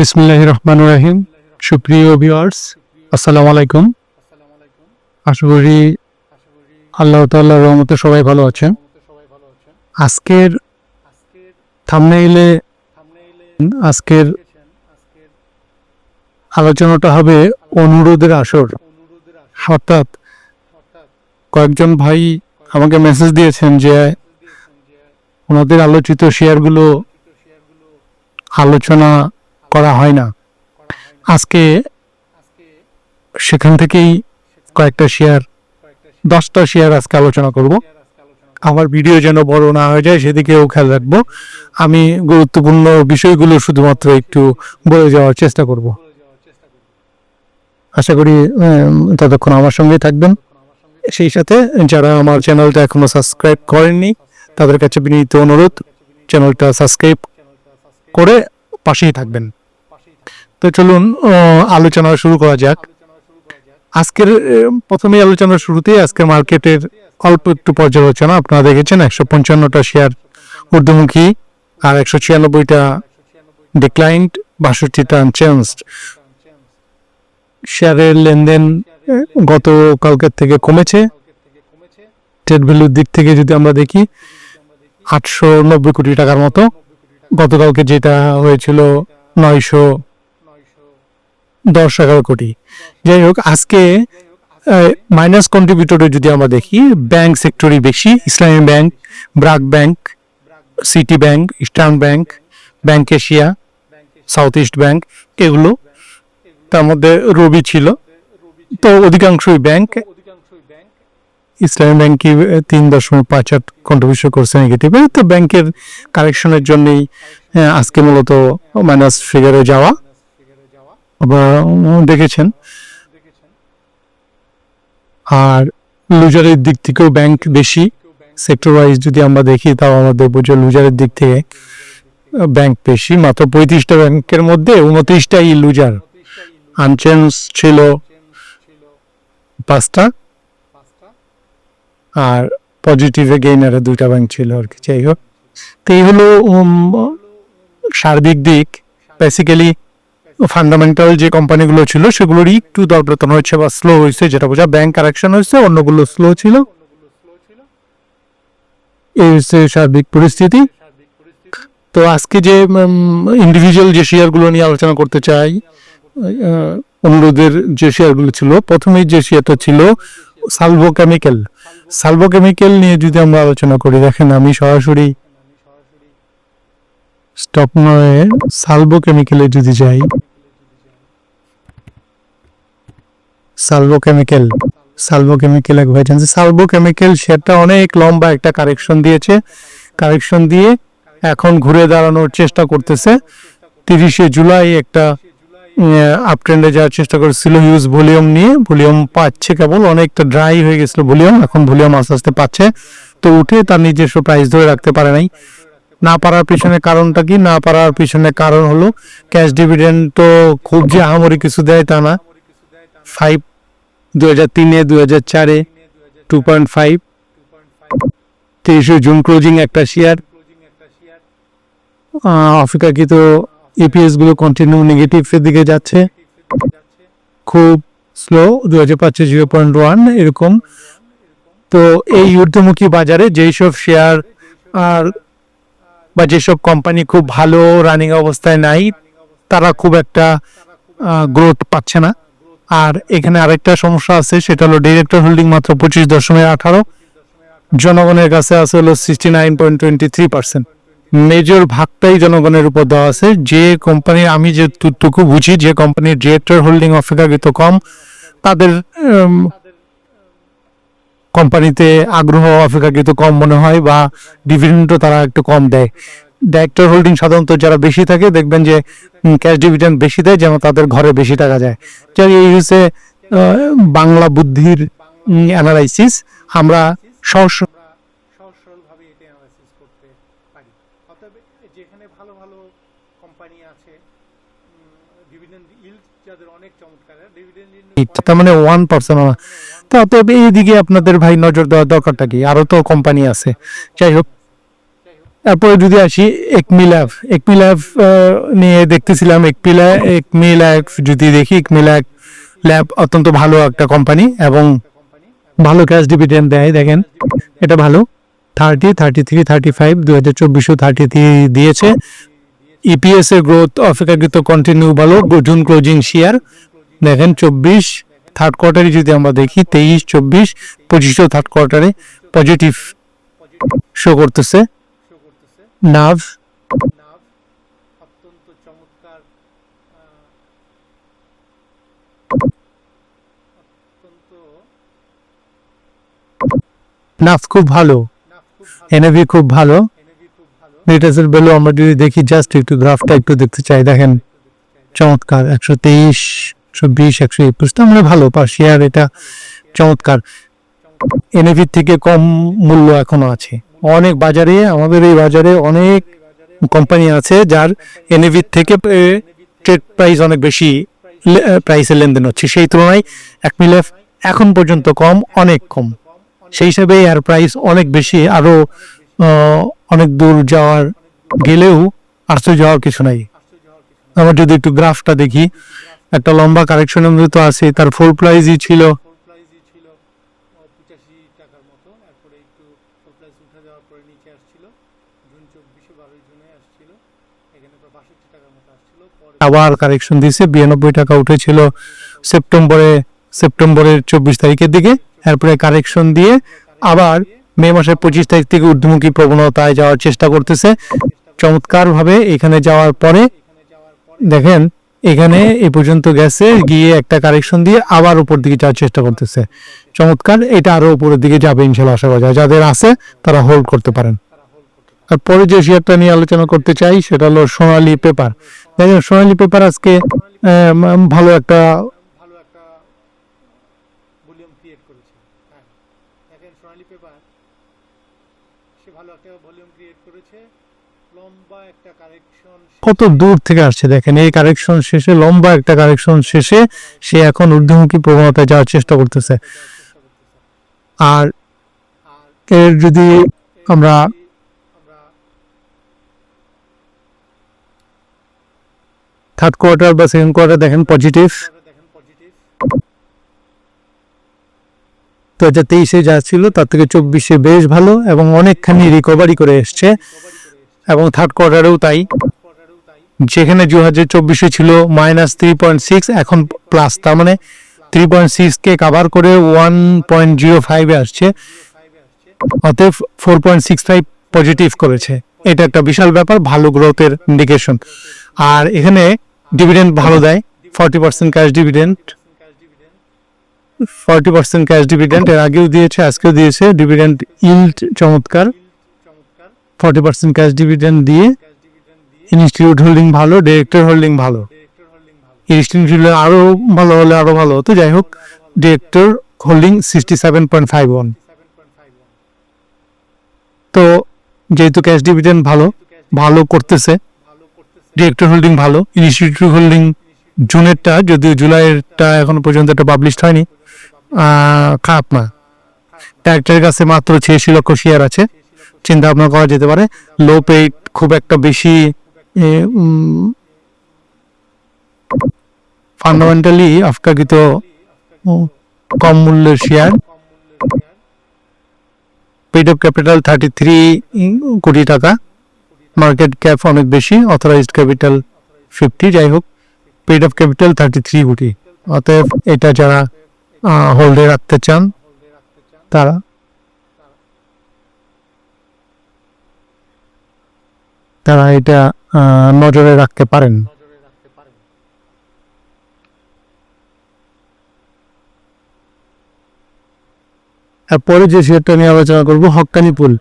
বিসমিল্লাহ রহমান রাহিম। সুপ্রিয় ভিউয়ার্স আসসালামু আলাইকুম। আশা করি আল্লাহ তাল্লাহ রহমতে সবাই ভালো আছেন। আজকের থামনেইলে আজকের আলোচনাটা হবে অনুরোধের আসর। অর্থাৎ কয়েকজন ভাই আমাকে মেসেজ দিয়েছেন যে ওনাদের আলোচিত শেয়ারগুলো আলোচনা করা হয় না। আজকে সেখান থেকেই কয়েকটা শেয়ার, দশটা শেয়ার আজকে আলোচনা করব। আমার ভিডিও যেন বড় না হয়ে যায়, সেদিকেও খেয়াল রাখব। আমি গুরুত্বপূর্ণ বিষয়গুলো শুধুমাত্র একটু বলে যাওয়ার চেষ্টা করব। আশা করি ততক্ষণ আমার সঙ্গে থাকবেন। সেই সাথে যারা আমার চ্যানেলটা এখনও সাবস্ক্রাইব করেননি, তাদের কাছে বিনীত অনুরোধ, চ্যানেলটা সাবস্ক্রাইব করে পাশেই থাকবেন। তো চলুন আলোচনা শুরু করা যাক। আজকের আহ, প্রথমেই আলোচনার শুরুতেই আজকের মার্কেটের অল্প একটু পর্যালোচনা। আপনারা দেখেছেন একশো পঞ্চান্নটা শেয়ার ঊর্ধ্বমুখী আর একশো ছিয়ানব্বইটা ডিক্লাইন্ড বাষট্টিটা আনচেঞ্জড শেয়ারের লেনদেন গত কালকের থেকে কমেছে। ট্রেড ভ্যালুর দিক থেকে যদি আমরা দেখি আটশো নব্বই কোটি টাকার মতো। গতকালকে যেটা হয়েছিল নয়শো দশ এগারো কোটি। যাই হোক, আজকে মাইনাস কন্ট্রিবিউটরে যদি আমরা দেখি ব্যাংক সেক্টরই বেশি Islami bank BRAC bank City bank Eastern bank bank Asia South East bank এগুলো তার মধ্যে রবি ছিল। তো অধিকাংশই ব্যাংক ইসলামী ব্যাংকই তিন দশমিক পাঁচ আট কন্ট্রিবিউশন করছে নেগেটিভে তো ব্যাংকের কারেকশনের জন্যই আজকে মূলত মাইনাস ফিগারে যাওয়া। দেখেছেন? আর লুজারের দিক থেকেও ব্যাংক বেশি। সেক্টর ওয়াইজ যদি আমরা দেখি, তাও আমরা দেখব যে লুজারের দিক থেকে ব্যাংক বেশি। মাত্র পঁয়ত্রিশটা ব্যাংকের মধ্যে উনত্রিশটাই লুজার। আনচেঞ্জ ছিল পাঁচটা। আর পজিটিভে গেইনারে দুইটা ব্যাংক ছিল আর কি। যাই হোক। তো এই হলো সার্বিক দিক। বেসিক্যালি ফান্ডামেন্টাল যে কোম্পানিগুলো ছিল, সেগুলোরই একটু দরপতন হয়েছে বা স্লো হয়েছে, যেটা বোঝা ব্যাংক কারেকশন হয়েছে, অন্যগুলো স্লো ছিল। এই হচ্ছে সার্বিক পরিস্থিতি। তো আজকে যে ইন্ডিভিজুয়াল যে শেয়ারগুলো নিয়ে আলোচনা করতে চাই অনুরোধের যে শেয়ারগুলো ছিল, প্রথমেই যে শেয়ারটা ছিল সালভো কেমিক্যাল সালভো কেমিক্যাল নিয়ে যদি আমরা আলোচনা করি, দেখেন আমি সরাসরি স্টক নয়ে সালভো কেমিক্যালে যদি যাই সালভো কেমিক্যাল সালভো কেমিক্যাল এক ভাই জানছে সালভো কেমিক্যাল শেয়ারটা অনেক লম্বা একটা কারেকশন দিয়েছে। কারেকশন দিয়ে এখন ঘুরে দাঁড়ানোর চেষ্টা করতেছে। তিরিশে জুলাই একটা আপ ট্রেন্ডে যাওয়ার চেষ্টা করেছিল হিউজ ভলিউম নিয়ে। ভলিউম পাচ্ছে কেবল, অনেকটা ড্রাই হয়ে গেছিল ভলিউম এখন ভলিউম আস্তে আস্তে পাচ্ছে। তো উঠে তার নিজস্ব প্রাইস ধরে রাখতে পারে নাই। না পারার পিছনে কারণটা কি? না পারার পিছনে কারণ হলো ক্যাশ ডিভিডেন্ড তো খুব যে আহামরি কিছু দেয় তা না। ফাইভ দু হাজার তিনে দু হাজার চারে টু পয়েন্ট ফাইভ তেইশে জুন ক্লোজিং একটা শেয়ার অপেক্ষাকৃত ইপিএসগুলো কন্টিনিউ নেগেটিভের দিকে যাচ্ছে। খুব স্লো দু হাজার পাঁচশো জিরো পয়েন্ট ওয়ান এরকম। তো এই ঊর্ধ্বমুখী বাজারে যেই সব শেয়ার আর বা যেসব কোম্পানি খুব ভালো রানিং অবস্থায় নাই, তারা খুব একটা গ্রোথ পাচ্ছে না। আর এখানে আরেকটা সমস্যা আছে, সেটা হলো ডিরেক্টর হোল্ডিং মাত্র পঁচিশ দশমিক আঠারো, জনগণের কাছে আছে হলো sixty nine point twenty three percent major ভাগটাই জনগণের উপর দেওয়া আছে। যে কোম্পানি আমি যে টুকু বুঝি, যে কোম্পানির ডিরেক্টর হোল্ডিং অপেক্ষাকৃত কম, তাদের কোম্পানিতে আগ্রহ অপেক্ষাকৃত কম মনে হয় বা ডিভিডেন্ডও তারা একটু কম দেয়। ডাইরেক্টর হোল্ডিং সাধারণত যারা বেশি থাকে দেখবেন যে ক্যাশ ডিভিডেন্ড বেশি দেয় যেন তাদের ঘরে বেশি টাকা যায়। যার এই হচ্ছে বাংলা বুদ্ধির অ্যানালাইসিস আমরা সহজ সহজ সরলভাবে অ্যানালাইসিস করতে পারি। অতএব যেখানে ভালো ভালো কোম্পানি আছে ডিভিডেন্ড ইল্ড যাদের অনেক চমৎকার ডিভিডেন্ড তার মানে ওয়ান পার্সেন্ট তো অতএব এইদিকে আপনাদের ভাই নজর দেওয়ার দরকারটা কি? আরও তো কোম্পানি আছে। যাই হোক তারপরে যদি আসি একমি ল্যাব একমি ল্যাব নিয়ে দেখতেছিলাম একমি ল্যাব একমি ল্যাব যদি দেখি একমি ল্যাব ল্যাব অত্যন্ত ভালো একটা কোম্পানি এবং ভালো ক্যাশ ডিভিডেন্ড দেয়, দেখেন, এটা ভালো। Thirty thirty three thirty five দু হাজার চব্বিশও থার্টি থ্রি দিয়েছে ইপিএস এর গ্রোথ অপেক্ষাকৃত কন্টিনিউ ভালো জুন ক্লোজিং শেয়ার দেখেন, চব্বিশ থার্ড কোয়ার্টারে যদি আমরা দেখি, তেইশ, চব্বিশ, পঁচিশও থার্ড কোয়ার্টারে পজিটিভ শো করতেছে। নাভ। নাভ খুব ভালো। ভালো এনএভি খুব ভালো। ভালো রিটার্সের ভ্যালু আমরা যদি দেখি জাস্ট একটু গ্রাফটা একটু দেখতে চাই, দেখেন। চমৎকার, একশো তেইশ, একশো বিশ, একশো একুশটা মানে ভালো পার শেয়ার এটা চমৎকার। এনএভির থেকে কম মূল্য এখনও আছে। অনেক বাজারে আমাদের এই বাজারে অনেক কোম্পানি আছে যার এনএভি থেকে ট্রেড প্রাইস অনেক বেশি প্রাইসে লেনদেন হচ্ছে সেই তুলনায় এক মিলে এখন পর্যন্ত কম অনেক কম সেই হিসাবে এর প্রাইস অনেক বেশি আরও আহ, অনেক দূর যাওয়ার গেলেও আশ্চর্য যাওয়ার কিছু নাই। আমরা যদি একটু গ্রাফটা দেখি একটা লম্বা কারেকশনের মধ্যে তো আছে তার ফুল প্রাইসই ছিল ফুল প্রাইসই ছিল পঁচাশি টাকার মতো এরপরে একটু ফুল প্রাইস উঠে যাওয়ার পরে নিচে আসছিল জুন চব্বিশে বারোই জুনে আসছিল এখানে প্রায় বাষট্টি টাকার মতো আসছিল পরে আবার কারেকশন দিয়েছে, বিরানব্বই টাকা উঠেছিল সেপ্টেম্বরে, সেপ্টেম্বরের চব্বিশ তারিখের দিকে। এরপরে কারেকশন দিয়ে আবার মে মাসের পঁচিশ তারিখ থেকে ঊর্ধ্বমুখী প্রবণতায় যাওয়ার চেষ্টা করতেছে। চমৎকারভাবে এখানে যাওয়ার পরে দেখেন, এখানে এ পর্যন্ত গেছে, গিয়ে একটা কারেকশন দিয়ে আবার উপর দিকে যাওয়ার চেষ্টা করতেছে। চমৎকার, এটা আরও উপরের দিকে যাবে ইনশাল্লাহ আশা করা যায়। যাদের আছে, তারা হোল্ড করতে পারেন। আর পরে যে শেয়ারটা নিয়ে আলোচনা করতে চাই, সেটা হলো সোনালি পেপার দেখেন সোনালী পেপার আজকে ভালো একটা ভালো একটা ভলিউম ক্রিয়েট করেছে। হ্যাঁ দেখেন সোনালি পেপার সে ভালো একটা ভলিউম ক্রিয়েট করেছে। লম্বা একটা কারেকশন কত দূর থেকে আসছে দেখেন এই কারেকশন শেষে লম্বা একটা কারেকশন শেষে সে এখন ঊর্ধ্বমুখী প্রবণতায় যাওয়ার চেষ্টা করতেছে। আর এর যদি আমরা থার্ড কোয়ার্টার বা সেকেন্ড কোয়ার্টার দেখেন পজিটিভ দু হাজার তেইশে যা ছিল, তার থেকে চব্বিশে বেশ ভালো এবং অনেকখানি রিকভারি করে এসছে এবং থার্ড কোয়ার্টারেও তাই। যেখানে দু হাজার চব্বিশে ছিল মাইনাস থ্রি পয়েন্ট সিক্স এখন প্লাস তার মানে থ্রি পয়েন্ট সিক্সকে কাভার করে ওয়ান পয়েন্ট জিরো ফাইভে আসছে। অতএব four point six five positive করেছে। এটা একটা বিশাল ব্যাপার, ভালো গ্রোথের ইন্ডিকেশন আর এখানে ডিভিডেন্ড ভালো দেয়। Forty percent cash dividend forty percent cash dividend এর আগেও দিয়েছে, আজকেও দিয়েছে। ডিভিডেন্ড ইল্ড চমৎকার। ফর্টি পার্সেন্ট ক্যাশ ডিভিডেন্ড দিয়ে ইনস্টিটিউট হোল্ডিং ভালো ডিরেক্টর হোল্ডিং ভালো। ইনস্টিটিউট আরও ভালো হলে আরও ভালো হতো। যাই হোক director holding sixty seven point five one তো যেহেতু ক্যাশ ডিভিডেন্ড ভালো ভালো করতেছে। ডিরেক্টর হোল্ডিং ভালো ইনস্টিটিউট হোল্ডিং জুনেরটা, যদিও জুলাইয়েরটা এখনও পর্যন্ত একটা পাবলিশড হয়নি। খারাপ না। ডাইরেক্টরের কাছে মাত্র ছিয়াশি লক্ষ শেয়ার আছে। চিন্তা ভাবনা করা যেতে পারে। লো পেইড খুব একটা বেশি ফান্ডামেন্টালি আফকাকৃত কম মূল্যের share paid off capital thirty three crore টাকা। মার্কেট ক্যাপ অনেক বেশি অথরাইজড ক্যাপিটাল ফিফটি যাই হোক paid off capital thirty three crore. অতএব এটা যারা হোল্ডে রাখতে চান, তারা তারা এটা নজরে রাখতে পারেন। এরপরে যে শেয়ারটা নিয়ে আলোচনা করব, হক্কানি পুল।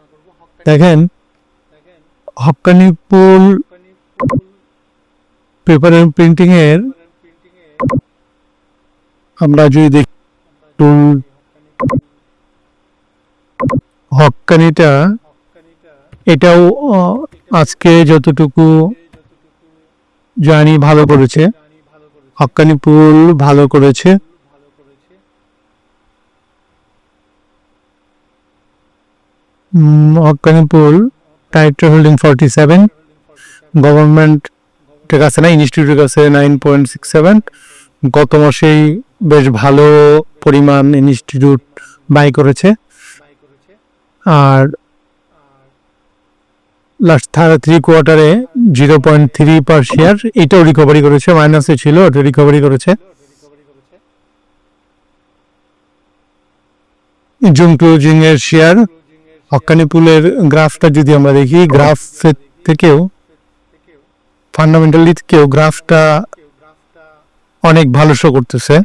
দেখেন পুল পেপার এন্ড প্রিন্টিং এর আমরা যদি দেখি হকানিটা, এটাও আজকে যতটুকু জানি ভালো করেছে। হক্কানি পুল ভালো করেছে। করেছে পুল টাইটার হোল্ডিং ফর্টি সেভেন গভর্নমেন্ট ঠিক আছে না ইনস্টিটিউটের কাছে নাইন পয়েন্ট সিক্স সেভেন গত মাসেই বেশ ভালো পরিমাণ ইনস্টিটিউট বাই করেছে। আর লাস্ট থার্ড থ্রি কোয়ার্টারে zero point three per share এটাও রিকভারি করেছে মাইনাসে ছিল ওটা রিকভারি করেছে। জুম ক্লোজিং এর শেয়ার হকানি পুলের গ্রাফটা যদি আমরা দেখি, গ্রাফ থেকেও ফান্ডামেন্টালি কেউ গ্রাফটা অনেক ভালো শো করতেছে।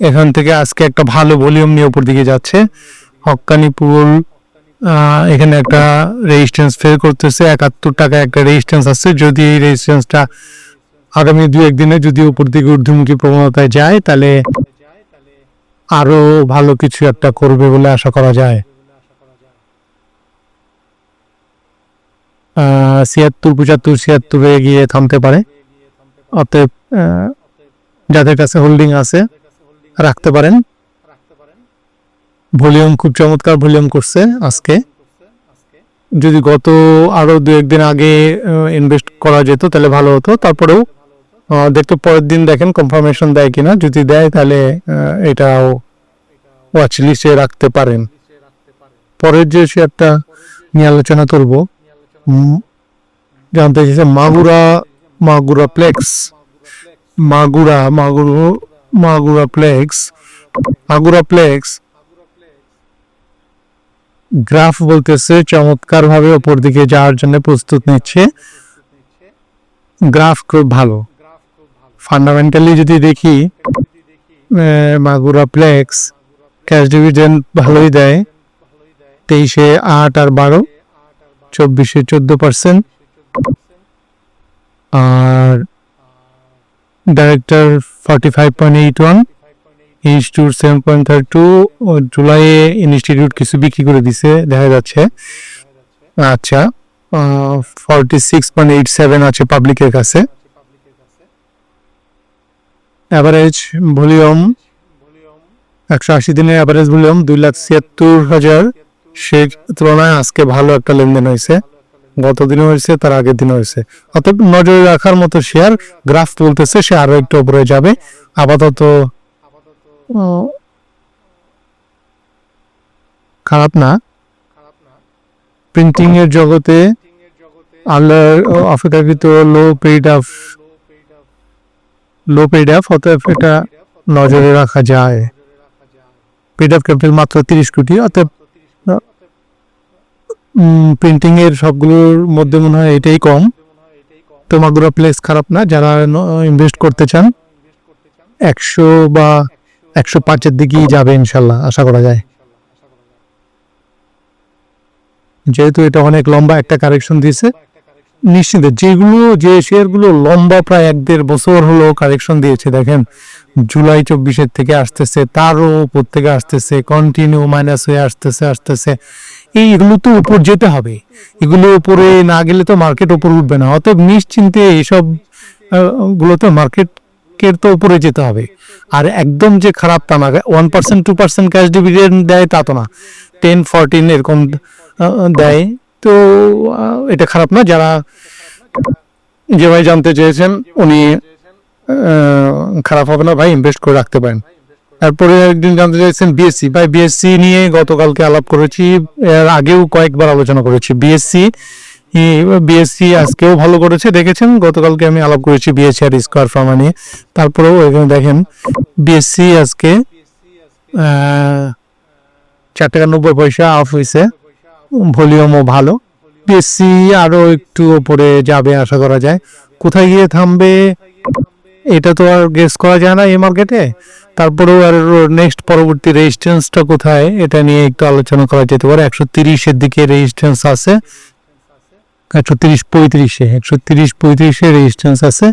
এখান থেকে আজকে একটা ভালো ভলিউম নিয়ে উপর দিকে যাচ্ছে। হকানি পুল এখানে একটা রেজিস্ট্যান্স ফেল করতেছে, একাত্তর টাকা একটা রেজিস্ট্যান্স আছে। যদি এই রেজিস্ট্যান্সটা আগামী দু একদিনে যদি উপর দিকে ঊর্ধ্বমুখী প্রবণতায় যায়, তাহলে আরও ভালো কিছু একটা করবে বলে আশা করা যায় বলে আশা করা যায় ছিয়াত্তর পঁচাত্তর ছিয়াত্তরে গিয়ে থামতে পারে। অতএব যাদের কাছে হোল্ডিং আছে রাখতে পারেন। ভলিউম খুব চমৎকার ভলিউম করছে আজকে। যদি গত আরও দু একদিন আগে ইনভেস্ট করা যেত তাহলে ভালো হতো। তারপরেও দেখতে পরের দিন দেখেন কনফার্মেশন দেয় কিনা। যদি দেয় তাহলে এটাও ওয়াচ লিস্টে রাখতে পারেন। পরের যে আলোচনা করব নিয়ে আলোচনা উম, জানতে চাইছে, Magura Magura plex Magura Magura, Magura plex Magura plex graph বলতেছে চমৎকার ভাবে ওপর দিকে যাওয়ার জন্য প্রস্তুত নিচ্ছে। গ্রাফ খুব ভালো। ফান্ডামেন্টালি যদি দেখি মাগুরা প্লেক্স ক্যাশ ডিভিডেন্ড ভালোই দেয়। তেইশে আট আর বারো। চব্বিশে চোদ্দ পার্সেন্ট। আর director forty five point eight one institute seven point thirty two জুলাইয়ে ইনস্টিটিউট কিছু বিক্রি করে দিছে, দেখা যাচ্ছে। আচ্ছা forty six point eight seven আছে পাবলিকের কাছে। অ্যাভারেজ ভলিউম একশো আশি দিনের অ্যাভারেজ ভলিউম দুই লাখ ছিয়াত্তর হাজার সে তুলনায় আজকে ভালো একটা লেনদেন হয়েছে। গত দিনে হয়েছে, তার আগের দিনও হয়েছে। অতএব নজরে রাখার মতো শেয়ার গ্রাফ তুলতেছে, সে আরও একটু উপরে যাবে। আপাতত খারাপ না। প্রিন্টিং এর জগতে আল্লাহর অপেক্ষাকৃত low paid off low paid off অতএব এটা নজরে রাখা যায়। পেইড অফ ক্যাপিটাল মাত্র তিরিশ কোটি, অতএব তো 30 কোটি অতএব প্রিন্টিং এর সবগুলোর মধ্যে মনে হয় এটাই কম। তো প্লেস খারাপ না, যারা ইনভেস্ট করতে চান, একশো বা একশো পাঁচের দিকেই যাবে ইনশাল্লাহ, আশা করা যায়। যেহেতু এটা অনেক লম্বা একটা কারেকশন দিয়েছে নিশ্চিত যেগুলো, যে শেয়ারগুলো লম্বা প্রায় এক দেড় বছর হলো কারেকশন দিয়েছে, দেখেন, জুলাই চব্বিশের থেকে আসতেছে, তারও উপর থেকে আসতেছে কন্টিনিউ মাইনাস হয়ে আসতেছে আসতেছে। এইগুলো তো উপর যেতে হবে। এগুলো উপরে না গেলে তো মার্কেট উপর উঠবে না। অতএব নিশ্চিন্তে এইসব গুলোতে মার্কেটের তো উপরে যেতে হবে। আর একদম যে খারাপ তা না one percent two percent cash dividend দেয় তা তো না। টেন ফোরটিন এরকম দেয়। তো এটা খারাপ না। যারা যে ভাই জানতে চেয়েছেন, উনি খারাপ হবে না ভাই ইনভেস্ট করে রাখতে পারেন। তারপরে একদিন জানতে চাইছেন বিএসসি ভাই বিএসসি নিয়ে গতকালকে আলাপ করেছি, এর আগেও কয়েকবার আলোচনা করেছি। বিএসসি বিএসসি আজকেও ভালো করেছে, দেখেছেন? গতকালকে আমি আলাপ করেছি বিএসসি আর স্কোয়ার ফার্মা নিয়ে। তারপরেও এখানে দেখেন বিএসসি আজকে চার টাকা নব্বই পয়সা অফ হয়েছে ভলিউমও ভালো। বিএসসি আরও একটু ওপরে যাবে, আশা করা যায়। কোথায় গিয়ে থামবে? এটা তো আর গেস করা যায় না এই মার্কেটে তারপরেও আর নেক্সট পরবর্তী রেজিস্ট্যান্সটা কোথায়, এটা নিয়ে একটু আলোচনা করা যেতে পারে। একশো তিরিশের দিকে রেজিস্ট্যান্স আছে। একশো তিরিশ পঁয়ত্রিশে, একশো তিরিশ পঁয়ত্রিশে রেজিস্ট্যান্স আছে।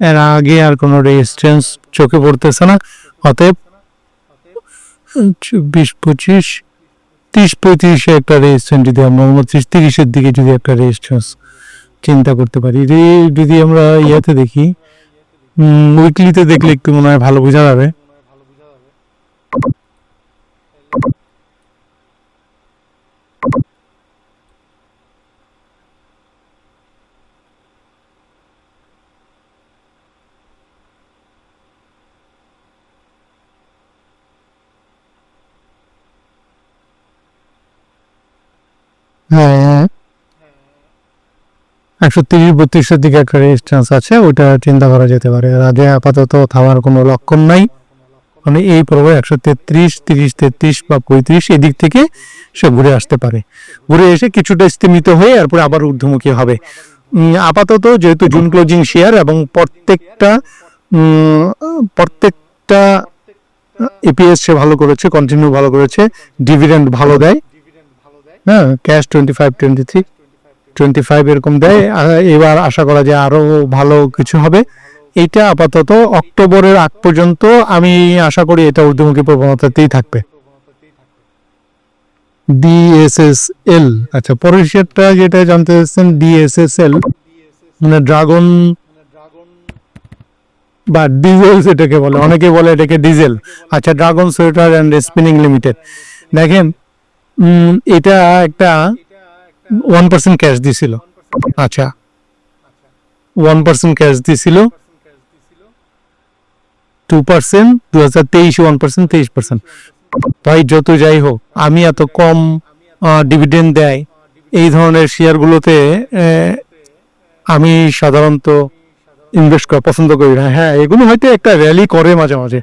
এর আগে আর কোনো রেজিস্ট্যান্স চোখে পড়তেছে না। অতএব চব্বিশ পঁচিশ, তিরিশ পঁয়ত্রিশে একটা রেজিস্ট্যান্স যদি আমরা উনত্রিশ তিরিশের দিকে যদি একটা রেজিস্ট্যান্স চিন্তা করতে পারি। যদি আমরা ইয়াতে দেখি উইকলিতে দেখলে একটু মনে হয় ভালো বোঝা যাবে। হ্যাঁ একশো তিরিশ, বত্রিশের দিকে একটা রেজিস্ট্যান্স আছে ওটা চিন্তা করা যেতে পারে। রাজে আপাতত থামার কোনো লক্ষণ নাই। মানে এই পর্বে একশো তেত্রিশ, তিরিশ, তেত্রিশ বা পঁয়ত্রিশ এদিক থেকে সে ঘুরে আসতে পারে। ঘুরে এসে কিছুটা স্থিমিত হয়ে এরপরে আবার ঊর্ধ্বমুখী হবে। আপাতত যেহেতু জুন ক্লোজিং শেয়ার এবং প্রত্যেকটা প্রত্যেকটা এপিএস সে ভালো করেছে কন্টিনিউ ভালো করেছে ডিভিডেন্ড ভালো দেয়। হ্যাঁ cash twenty five twenty three twenty five এরকম দেয়। এবার আশা করা যায় আরও ভালো কিছু হবে। এইটা আপাতত অক্টোবরের আগ পর্যন্ত আমি আশা করি এটা ঊর্ধ্বমুখী প্রবণতাতেই থাকবে। ডিএসএসএল আচ্ছা পরের শেয়ারটা যেটা জানতে চাচ্ছেন ডিএসএসএল ডিএসএস মানে ড্রাগন বা ডিজেল যেটাকে বলে, অনেকে বলে এটাকে ডিজেল। আচ্ছা Dragon Sweater and Spinning Limited. দেখেন এটা একটা ওয়ান পার্সেন্ট ক্যাশ দিছিল। আচ্ছা। ওয়ান পার্সেন্ট ক্যাশ দিছিল। টু পার্সেন্ট দু হাজার তেইশে ওয়ান পার্সেন্ট তেইশ পার্সেন্ট ভাই যত যাই হোক, আমি এত কম ডিভিডেন্ড দেয়, এই ধরনের শেয়ারগুলোতে আমি সাধারণত ইনভেস্ট করা পছন্দ করি না। হ্যাঁ এগুলো হয়তো একটা র্যালি করে মাঝে মাঝে।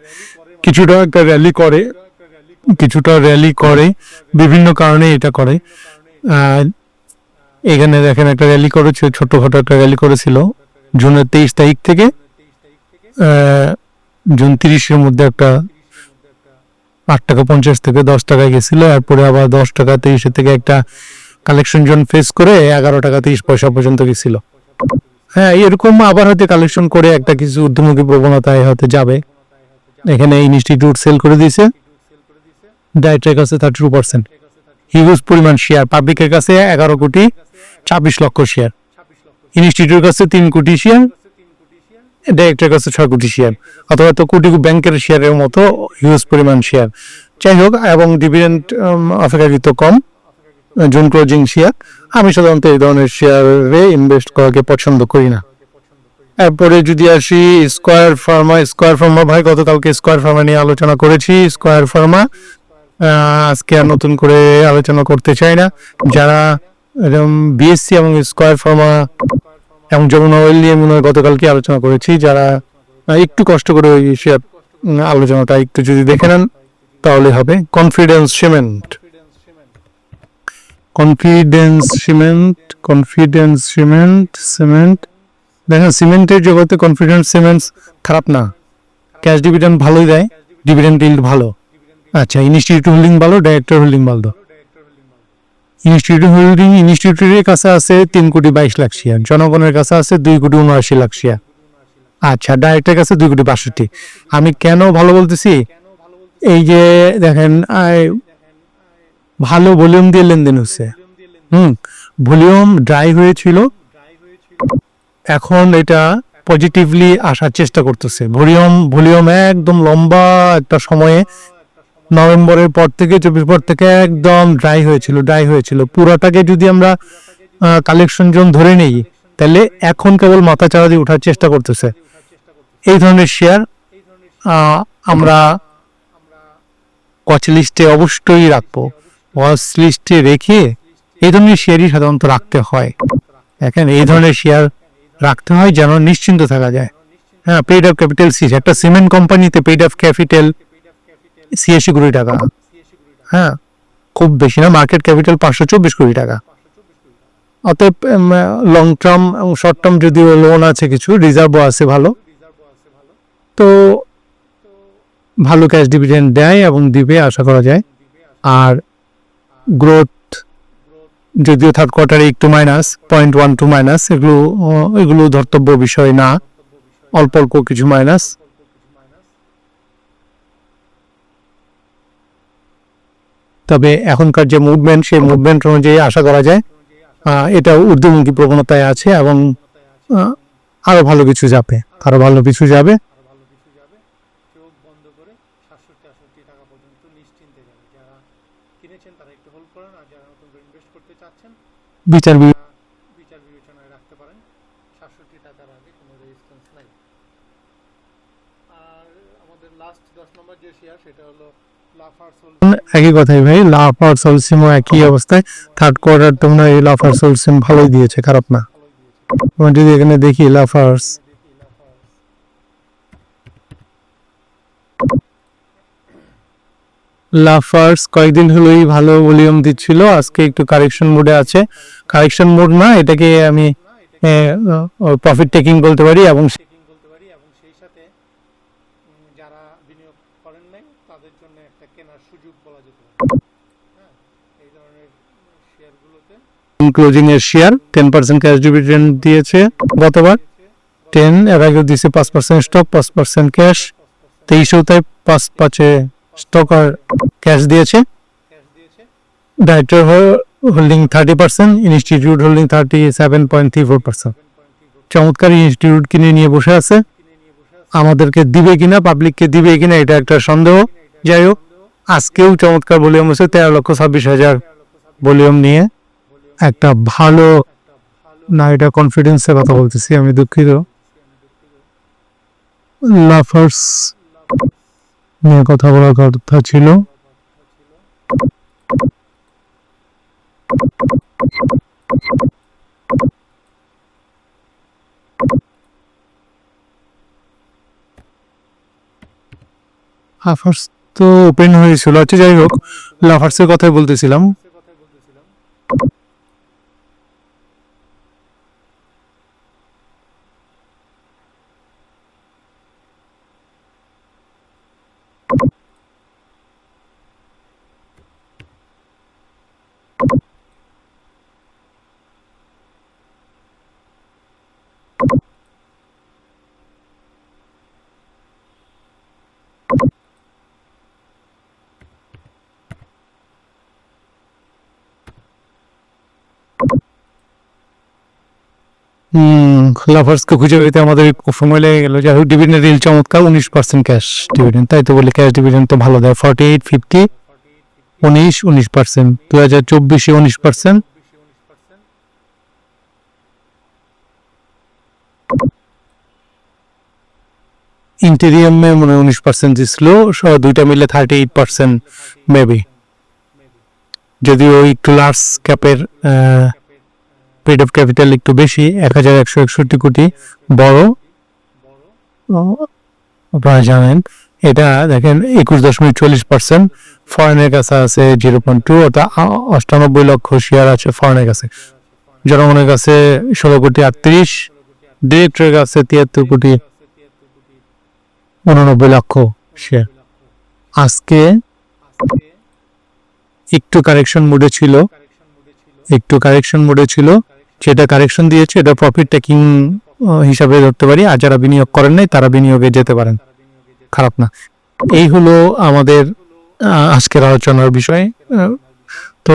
কিছুটা একটা র্যালি করে, কিছুটা র্যালি করে, বিভিন্ন কারণে এটা করে। এখানে দেখেন একটা র্যালি করেছে ছোটখাটো একটা র্যালি করেছিল, জুনের তেইশ তারিখ থেকে জুন তিরিশের মধ্যে একটা আট টাকা পঞ্চাশ থেকে দশ টাকায় গেছিল, এরপরে আবার দশ টাকা তেইশের থেকে একটা কালেকশন জোন ফেস করে এগারো টাকা তিরিশ পয়সা পর্যন্ত গেছিল। হ্যাঁ এরকম আবার হয়তো কালেকশন করে একটা কিছু ঊর্ধ্বমুখী প্রবণতায় হয়তো যাবে। এখানে ইনস্টিটিউট সেল করে দিয়েছে ডাইটের কাছে থার্টি টু পার্সেন্ট হিউজ পরিমাণ শেয়ার পাবলিকের কাছে এগারো কোটি ছাব্বিশ লক্ষ শেয়ার ইনস্টিটিউটের কাছে তিন কোটি শেয়ার ডাইরেক্টের কাছে ছয় কোটি শেয়ার অথবা তো কোটি ব্যাংকের শেয়ারের মতো হিউজ পরিমাণ শেয়ার যাই হোক, এবং ডিভিডেন্ড অপেক্ষাকৃত কম জুন ক্লোজিং শেয়ার আমি সাধারণত এই ধরনের শেয়ারে ইনভেস্ট করাকে পছন্দ করি না। এরপরে যদি আসি স্কোয়ার ফার্মা স্কোয়ার ফার্মা ভাই গতকালকে স্কোয়ার ফার্মা নিয়ে আলোচনা করেছি। স্কোয়ার ফার্মা আজকে আর নতুন করে আলোচনা করতে চাই না। যারা এরকম বিএসসি এবং স্কোয়ার ফার্মা এবং যমুনা অয়েল নিয়ে মনে হয় গতকালকে আলোচনা করেছি, যারা একটু কষ্ট করে ওই আলোচনাটা একটু যদি দেখে নেন, তাহলে হবে। Confidence Cement Confidence Cement Confidence Cement cement দেখেন সিমেন্টের জগতে কনফিডেন্স সিমেন্ট খারাপ না। ক্যাশ ডিভিডেন্ড ভালোই দেয় ডিভিডেন্ড ইল্ড ভালো। আচ্ছা ইনস্টিটিউট হোল্ডিং ভালো ডাইরেক্টর হোল্ডিং ভালো। ইনস্টিটিউট হোল্ডিং ইনস্টিটিউটের কাছে আছে তিন কোটি বাইশ লাখ শেয়ার, জনগণের কাছে আছে দুই কোটি উনআশি লাখ শেয়ার। আচ্ছা ডাইরেক্টের কাছে দুই কোটি বাষট্টি। আমি কেন ভালো বলতেছি? এই যে দেখেন ভালো ভলিউম দিয়ে লেনদেন হচ্ছে। হুম ভলিউম ড্রাই হয়েছিল। এখন এটা পজিটিভলি আসার চেষ্টা করতেছে। ভলিউম ভলিউম একদম লম্বা একটা সময়ে নভেম্বরের পর থেকে, চব্বিশ পর থেকে একদম ড্রাই হয়েছিল ড্রাই হয়েছিল। পুরাটাকে যদি আমরা কালেকশন জোন ধরে নেই, তাহলে এখন কেবল মাথা চাড়া দিয়ে ওঠার চেষ্টা করতেছে। এই ধরনের শেয়ার আমরা ওয়াচ লিস্টে অবশ্যই রাখব। ওয়াচ লিস্টে রেখে এই ধরনের শেয়ারই সাধারণত রাখতে হয়। দেখেন, এই ধরনের শেয়ার রাখতে হয় যেন নিশ্চিন্ত থাকা যায়। হ্যাঁ পেইড অফ ক্যাপিটাল সিজ একটা সিমেন্ট কোম্পানিতে পেড অফ ক্যাপিটাল ছিয়াশি কোটি টাকা। হ্যাঁ খুব বেশি না মার্কেট ক্যাপিটাল পাঁচশো চব্বিশ কোটি টাকা। অতএব লং টার্ম এবং শর্ট টার্ম যদিও লোন আছে কিছু রিজার্ভও আছে ভালো। তো ভালো ক্যাশ ডিভিডেন্ড দেয় এবং দিবে, আশা করা যায়। আর গ্রোথ যদিও থার্ড কোয়ার্টারে একটু minus point one two minus এগুলো এগুলো ধর্তব্য বিষয় না। অল্প অল্প কিছু মাইনাস তবে এখনকার যে মুভমেন্ট সেই মুভমেন্ট অনুযায়ী আশা করা যায় এটা ঊর্ধ্বমুখী প্রবণতায় আছে এবং ক্ষমতায় আছে আহ, আরও ভালো কিছু যাবে আরও ভালো কিছু যাবে। বিচার সেটা হলো একই কথাই ভাই লাভ আর সোলসিমও একই অবস্থায়। থার্ড কোয়ার্টার তোমরা এই লাভ আর সোলসিম ভালোই দিয়েছে, খারাপ না। আমরা যদি এখানে দেখি লাফার্স। লাফার্স কয়েকদিন হলোই ভালো ভলিউম দিচ্ছিল, আজকে একটু কারেকশন মোডে আছে। কারেকশন মোড না, এটাকে আমি প্রফিট টেকিং বলতে পারি, এবং চেকিং বলতে পারি এবং সেই সাথে উম, যারা বিনিয়োগ করেন নাই তাদের জন্য একটা কেনার সুযোগ বলা যেতে পারে হ্যাঁ এই ধরনের শেয়ারগুলোতে ক্লোজিং এর share ten percent cash dividend দিয়েছে গতবার। টেন এর আগে দিয়েছে পাঁচ পার্সেন্ট স্টক পাঁচ পার্সেন্ট ক্যাশ তেইশেও তাই পাঁচ পাঁচে স্টক আর ক্যাশ দিয়েছে। Director holding thirty percent institute holding thirty seven point three four percent চমৎকার ইনস্টিটিউট কিনে নিয়ে বসে আছে। কিনে নিয়ে বসে আছে আমাদেরকে দিবে কিনা পাবলিককে দিবে কিনা, এটা একটা সন্দেহ। যাই হোক, আজকেও চমৎকার ভলিউম হচ্ছে তেরো লক্ষ ছাব্বিশ হাজার ভলিউম নিয়ে। একটা ভালো না এটা কনফিডেন্সের কথা বলতেছি, আমি দুঃখিত। লাফার্স নিয়ে কথা বলার কথা ছিল। লাফার্স তো ওপেন হয়েছিল। আচ্ছা যাই হোক লাফার্সের কথাই কথাই বলতেছিলাম হুম লাভার্সকে খুঁজে পেতে আমাদের একটু সময় লেগে গেল। যাই হোক ডিভিডেন্ড রিল চমৎকার, উনিশ পার্সেন্ট ক্যাশ ডিভিডেন্ড তাই তো বলি ক্যাশ ডিভিডেন্ড তো ভালো দেয়। ফর্টি এইট ফিফটি উনিশ উনিশ পার্সেন্ট দু হাজার চব্বিশে উনিশ পার্সেন্ট ইন্টেরিয়ামে মনে হয় উনিশ পার্সেন্ট দিছিল দুইটা মিলে থার্টি এইট পার্সেন্ট মেবি যদিও একটু লার্জ ক্যাপের পেড অফ ক্যাপিটাল একটু বেশি, এক হাজার একশো একষট্টি কোটি। বড়। আপনারা জানেন, এটা দেখেন একুশ দশমিক চল্লিশ পার্সেন্ট ফরেনের কাছে আছে জিরো পয়েন্ট টু, অর্থাৎ অষ্টানব্বই লক্ষ শেয়ার আছে ফরেনের কাছে। জনগণের কাছে ষোলো কোটি আটত্রিশ ডিরেক্টরের কাছে তিয়াত্তর কোটি উননব্বই লক্ষ শেয়ার আজকে একটু কারেকশন মোডে ছিল, একটু কারেকশন মোডে ছিল। যেটা কারেকশন দিয়েছে, এটা প্রফিট টেকিং হিসাবে ধরতে পারি। আর যারা বিনিয়োগ করেন নাই, তারা বিনিয়োগে যেতে পারেন। খারাপ না। এই হলো আমাদের আজকের আলোচনার বিষয়। তো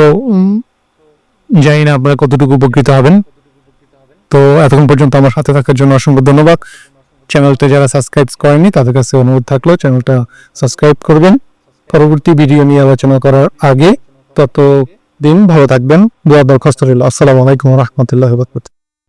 জানি না আপনারা কতটুকু উপকৃত হবেন। তো, এতক্ষণ পর্যন্ত আমার সাথে থাকার জন্য অসংখ্য ধন্যবাদ। চ্যানেলটা যারা সাবস্ক্রাইব করেনি তাদের কাছে অনুরোধ থাকল, চ্যানেলটা সাবস্ক্রাইব করবেন। পরবর্তী ভিডিও নিয়ে আলোচনা করার আগে তত দিন ভালো থাকবেন দোয়া দরখাস্ত রইল। আসসালামু আলাইকুম রহমতুল্লাহ